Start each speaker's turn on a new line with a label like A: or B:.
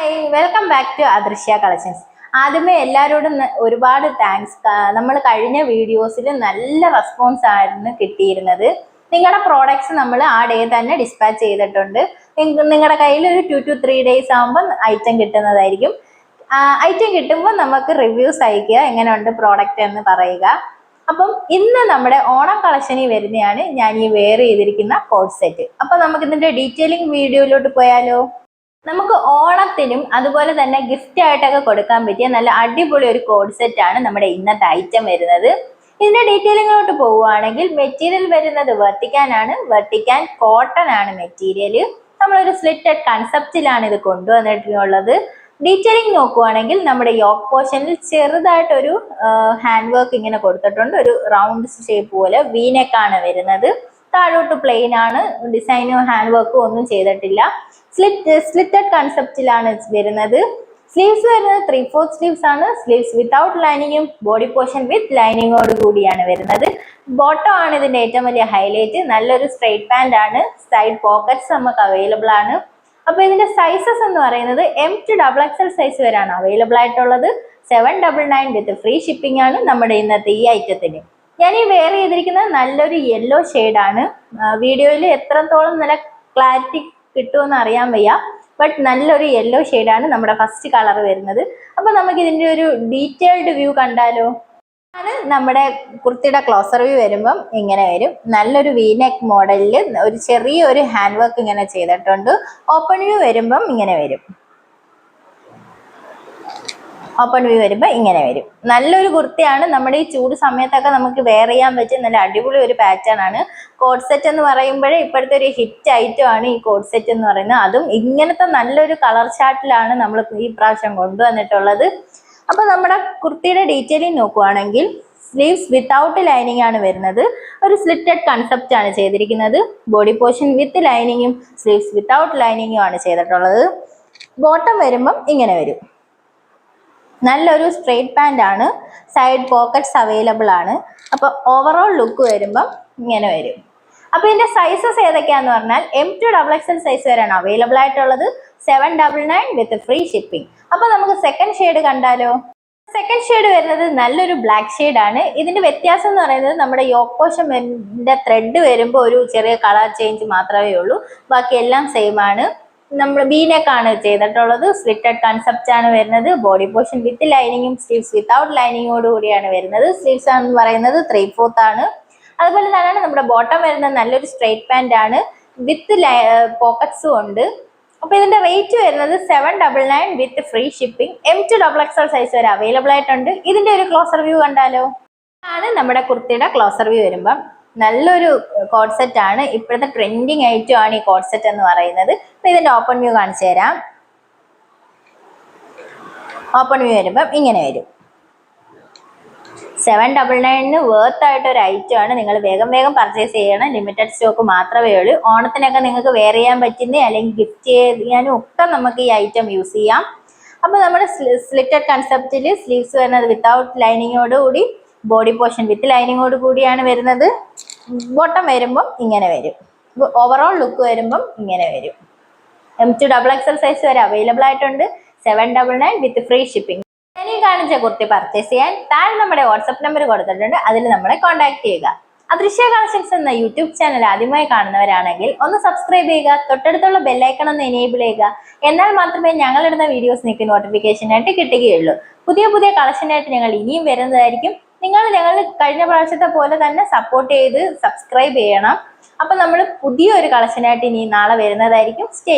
A: Hi welcome back to Adrishya collections ആദ്യമേ എല്ലാവരോടും ഒരുപാട് താങ്ക്സ് നമ്മൾ കഴിഞ്ഞ വീഡിയോസിൽ നല്ല റെസ്പോൺസ് ആയിരുന്നു കിട്ടിയിരുന്നത്. നിങ്ങളുടെ പ്രോഡക്റ്റ്സ് നമ്മൾ ആ ഡേ തന്നെ ഡിസ്പാച്ച് ചെയ്തിട്ടുണ്ട്. നിങ്ങളുടെ കയ്യിൽ ഒരു ടു ടു ത്രീ ഡേയ്സ് ആകുമ്പോൾ ഐറ്റം കിട്ടുന്നതായിരിക്കും. ഐറ്റം കിട്ടുമ്പോൾ നമുക്ക് റിവ്യൂസ് അയക്കുക എങ്ങനെയുണ്ട് പ്രോഡക്റ്റ് എന്ന് പറയുക. അപ്പം ഇന്ന് നമ്മുടെ ഓണം കളക്ഷനിൽ വരുന്നതാണ് ഞാൻ ഈ വെയർ ചെയ്തിരിക്കുന്ന കോഡ് സെറ്റ് അപ്പം നമുക്ക് ഇതിന്റെ ഡീറ്റെയിലിംഗ് വീഡിയോയിലോട്ട് പോയാലോ? നമുക്ക് ഓണത്തിനും അതുപോലെ തന്നെ ഗിഫ്റ്റ് ആയിട്ടൊക്കെ കൊടുക്കാൻ പറ്റിയ നല്ല അടിപൊളി ഒരു കോഡ് സെറ്റ് ആണ് നമ്മുടെ ഇന്നത്തെ ഐറ്റം വരുന്നത്. ഇതിന്റെ ഡീറ്റെയിലിങ്ങോട്ട് പോവുകയാണെങ്കിൽ മെറ്റീരിയൽ വരുന്നത് വെർട്ടിക്കാൻ ആണ് വെർട്ടിക്കാൻ കോട്ടൺ ആണ് മെറ്റീരിയൽ നമ്മളൊരു സ്ലിറ്റഡ് കൺസെപ്റ്റിലാണ് ഇത് കൊണ്ടുവന്നിട്ടുള്ളത്. ഡീറ്റെയിലിംഗ് നോക്കുവാണെങ്കിൽ നമ്മുടെ യോക്ക് പോർഷനിൽ ചെറുതായിട്ടൊരു ഹാൻഡ് വർക്ക് ഇങ്ങനെ കൊടുത്തിട്ടുണ്ട്. ഒരു റൗണ്ട് ഷേപ്പ് പോലെ വീനെക്കാണ് വരുന്നത്. താഴോട്ട് പ്ലെയിൻ ആണ്. ഡിസൈനും ഹാൻഡ് വർക്കും ഒന്നും ചെയ്തിട്ടില്ല. സ്ലിറ്റ് സ്ലിറ്റഡ് കൺസെപ്റ്റിലാണ് വരുന്നത്. സ്ലീവ്സ് വരുന്നത് ത്രീ ഫോർത്ത് സ്ലീവ്സ് ആണ്. സ്ലീവ്സ് വിത്തൗട്ട് ലൈനിങ്ങും ബോഡി പോർഷൻ വിത്ത് ലൈനിങ്ങോട് കൂടിയാണ് വരുന്നത്. ബോട്ടം ആണ് ഇതിന്റെ ഏറ്റവും വലിയ ഹൈലൈറ്റ് നല്ലൊരു സ്ട്രെയിറ്റ് പാന്റ് ആണ്. സൈഡ് പോക്കറ്റ്സ് നമുക്ക് അവൈലബിൾ ആണ്. അപ്പോൾ ഇതിന്റെ സൈസസ് എന്ന് പറയുന്നത് M to double XL size വരെയാണ് അവൈലബിൾ ആയിട്ടുള്ളത്. Seven double nine with free shipping ആണ് നമ്മുടെ ഇന്നത്തെ ഈ ഐറ്റത്തിന് ഞാൻ ഈ വെയർ ചെയ്തിരിക്കുന്നത് നല്ലൊരു യെല്ലോ ആണ്. വീഡിയോയിൽ എത്രത്തോളം നല്ല ക്ലാരിറ്റി കിട്ടുമെന്ന് അറിയാൻ വയ്യ. ബട്ട് നല്ലൊരു യെല്ലോ ആണ് നമ്മുടെ ഫസ്റ്റ് കളർ വരുന്നത്. അപ്പൊ നമുക്ക് ഇതിന്റെ ഒരു ഡീറ്റെയിൽഡ് വ്യൂ കണ്ടാലോ? ആണ് നമ്മുടെ കുർത്തിയുടെ ക്ലോസർ വ്യൂ വരുമ്പം ഇങ്ങനെ വരും. നല്ലൊരു വീനെക്ക് മോഡലിൽ ഒരു ചെറിയ ഒരു ഹാൻഡ് വർക്ക് ഇങ്ങനെ ചെയ്തിട്ടുണ്ട്. ഓപ്പൺ വ്യൂ വരുമ്പം ഇങ്ങനെ വരും. ഓപ്പൺ വ്യൂ വരുമ്പോൾ ഇങ്ങനെ വരും. നല്ലൊരു കുർത്തിയാണ്. നമ്മുടെ ഈ ചൂട് സമയത്തൊക്കെ നമുക്ക് വെയർ ചെയ്യാൻ പറ്റിയ നല്ല അടിപൊളി ഒരു പാറ്റേൺ ആണ്. കോഡ് സെറ്റ് എന്ന് പറയുമ്പോഴേ ഇപ്പോഴത്തെ ഒരു ഹിറ്റ് ഐറ്റം ആണ് ഈ കോഡ് സെറ്റ് എന്ന് പറയുന്നത്. അതും ഇങ്ങനത്തെ നല്ലൊരു കളർ ചാർട്ടിലാണ് നമ്മൾ ഈ പ്രാവശ്യം കൊണ്ടുവന്നിട്ടുള്ളത്. അപ്പോൾ നമ്മുടെ കുർത്തിയുടെ ഡീറ്റെയിലിംഗ് നോക്കുവാണെങ്കിൽ സ്ലീവ്സ് വിത്തൗട്ട് ലൈനിങ് ആണ് വരുന്നത്. ഒരു സ്ലിറ്റഡ് കൺസെപ്റ്റ് ആണ് ചെയ്തിരിക്കുന്നത്. ബോഡി പോർഷൻ വിത്ത് ലൈനിങ്ങും സ്ലീവ്സ് വിത്തൗട്ട് ലൈനിങ്ങും ആണ് ചെയ്തിട്ടുള്ളത്. ബോട്ടം വരുമ്പം ഇങ്ങനെ വരും. നല്ലൊരു സ്ട്രെയിറ്റ് പാന്റ് ആണ്. സൈഡ് പോക്കറ്റ്സ് അവൈലബിൾ ആണ്. അപ്പോൾ ഓവറോൾ ലുക്ക് വരുമ്പം ഇങ്ങനെ വരും. അപ്പോൾ ഇതിന്റെ സൈസസ് ഏതൊക്കെയാന്ന് പറഞ്ഞാൽ M to double XL size വരെയാണ് അവൈലബിൾ ആയിട്ടുള്ളത്. Seven double nine with free shipping അപ്പോൾ നമുക്ക് സെക്കൻഡ് ഷെയ്ഡ് കണ്ടാലോ? സെക്കൻഡ് ഷെയ്ഡ് വരുന്നത് നല്ലൊരു ബ്ലാക്ക് ഷെയ്ഡ് ആണ്. ഇതിന്റെ വ്യത്യാസം എന്ന് പറയുന്നത് നമ്മുടെ യോക്കോഷം ത്രെഡ് വരുമ്പോൾ ഒരു ചെറിയ കളർ ചേഞ്ച് മാത്രമേ ഉള്ളൂ. ബാക്കി എല്ലാം സെയിം ആണ്. നമ്മൾ ബീനെക്കാണ് ചെയ്തിട്ടുള്ളത്. സ്ലിറ്റഡ് കൺസെപ്റ്റ് ആണ് വരുന്നത്. ബോഡി പോർഷൻ വിത്ത് ലൈനിങ്ങും സ്ലീവ്സ് വിത്തൗട്ട് ലൈനിങ്ങോട് കൂടിയാണ് വരുന്നത്. സ്ലീവ്സ് എന്ന് പറയുന്നത് ത്രീ ഫോർത്ത് ആണ്. അതുപോലെ തന്നെയാണ് നമ്മുടെ ബോട്ടം വരുന്നത് നല്ലൊരു സ്ട്രെയിറ്റ് പാന്റ് ആണ്. വിത്ത് പോക്കറ്റ്സും ഉണ്ട്. അപ്പൊ ഇതിന്റെ റേറ്റ് വരുന്നത് seven double nine with free shipping M to double XL size വരെ അവൈലബിൾ ആയിട്ടുണ്ട്. ഇതിന്റെ ഒരു ക്ലോസർ വ്യൂ കണ്ടാലോ? ആണ് നമ്മുടെ കുർത്തിയുടെ ക്ലോസർ വ്യൂ വരുമ്പം. നല്ലൊരു കോഡ് സെറ്റ് ആണ്. ഇപ്പോഴത്തെ ട്രെൻഡിങ് ഐറ്റം ആണ് ഈ കോഡ് സെറ്റ് എന്ന് പറയുന്നത്. അപ്പൊ ഇതിന്റെ ഓപ്പൺ വ്യൂ കാണിച്ചു തരാം. ഓപ്പൺ വ്യൂ വരുമ്പം ഇങ്ങനെ വരും. സെവൻ ഡബിൾ നയനിന് വേർത്ത് ആയിട്ട് ഒരു ഐറ്റം ആണ്. നിങ്ങൾ വേഗം വേഗം പർച്ചേസ് ചെയ്യണം. ലിമിറ്റഡ് സ്റ്റോക്ക് മാത്രമേ ഉള്ളൂ. ഓണത്തിനൊക്കെ നിങ്ങൾക്ക് വെയർ ചെയ്യാൻ പറ്റുന്ന അല്ലെങ്കിൽ ഗിഫ്റ്റ് ചെയ്യാനും ഒക്കെ നമുക്ക് ഈ ഐറ്റം യൂസ് ചെയ്യാം. അപ്പോൾ നമ്മുടെ സ്ലിറ്റഡ് കൺസെപ്റ്റിൽ സ്ലീവ്സ് വരുന്നത് വിത്തൗട്ട് ലൈനിങ്ങോട് കൂടി ബോഡി പോർഷൻ വിത്ത് ലൈനിങ്ങോട് കൂടിയാണ് വരുന്നത്. ബോട്ടം വരുമ്പം ഇങ്ങനെ വരും. ഓവറോൾ ലുക്ക് വരുമ്പം ഇങ്ങനെ വരും. M to double XL size വരെ അവൈലബിൾ ആയിട്ടുണ്ട്. Seven double nine with free shipping ഇനി കാണിച്ച കുർത്തി പർച്ചേസ് ചെയ്യാൻ താഴെ നമ്മുടെ വാട്സപ്പ് നമ്പർ കൊടുത്തിട്ടുണ്ട്. അതിൽ നമ്മളെ കോൺടാക്ട് ചെയ്യുക. അദൃശ്യ കളക്ഷൻസ് എന്ന യൂട്യൂബ് ചാനൽ ആദ്യമായി കാണുന്നവരാണെങ്കിൽ ഒന്ന് സബ്സ്ക്രൈബ് ചെയ്യുക തൊട്ടടുത്തുള്ള ബെല്ലൈക്കൺ ഒന്ന് എനേബിൾ ചെയ്യുക. എന്നാൽ മാത്രമേ ഞങ്ങളിടുന്ന വീഡിയോസ് നിങ്ങൾക്ക് നോട്ടിഫിക്കേഷനായിട്ട് കിട്ടുകയുള്ളൂ. പുതിയ പുതിയ കളക്ഷനായിട്ട് ഞങ്ങൾ ഇനിയും വരുന്നതായിരിക്കും. നിങ്ങൾ ഞങ്ങൾ കഴിഞ്ഞ പ്രാവശ്യത്തെ പോലെ തന്നെ സപ്പോർട്ട് ചെയ്ത് സബ്സ്ക്രൈബ് ചെയ്യണം. അപ്പൊ നമ്മൾ പുതിയൊരു കളക്ഷനായിട്ട് ഇനി നാളെ വരുന്നതായിരിക്കും. സ്റ്റേ